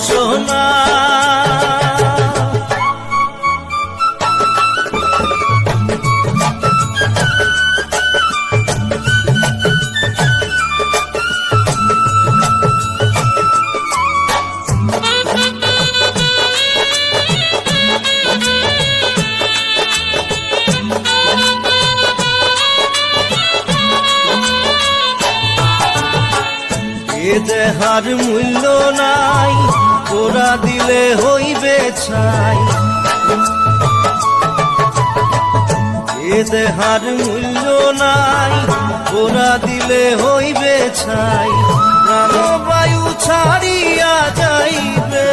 মোর রসনা এ দেহার মূল্য নাই। ওরা দিলে হইবে ছাই। এ দেহার মূল্য নাই ওরা দিলে হইবে ছাই। প্রাণবায়ু ছাড়িয়া যাইবে।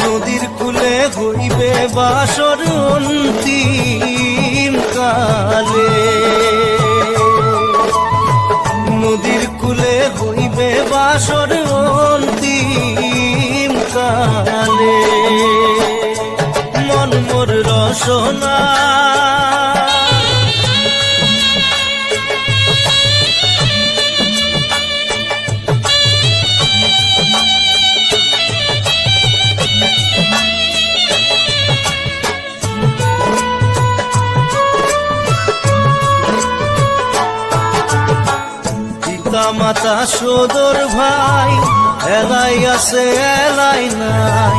নদীর কুলে হইবে বাসর রসনা মাতা সদর ভাই এলাই আছে এলাই নাই।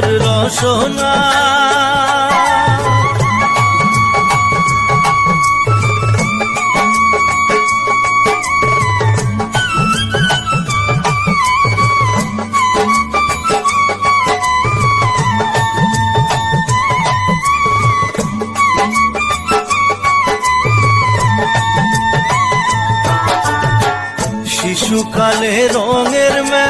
মোর রসনা। শিশুকালে রঙের মেলা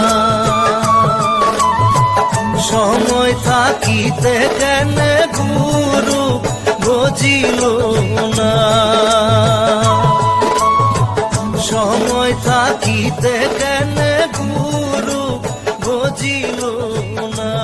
থাকিতে কেন গুরু বুঝিল না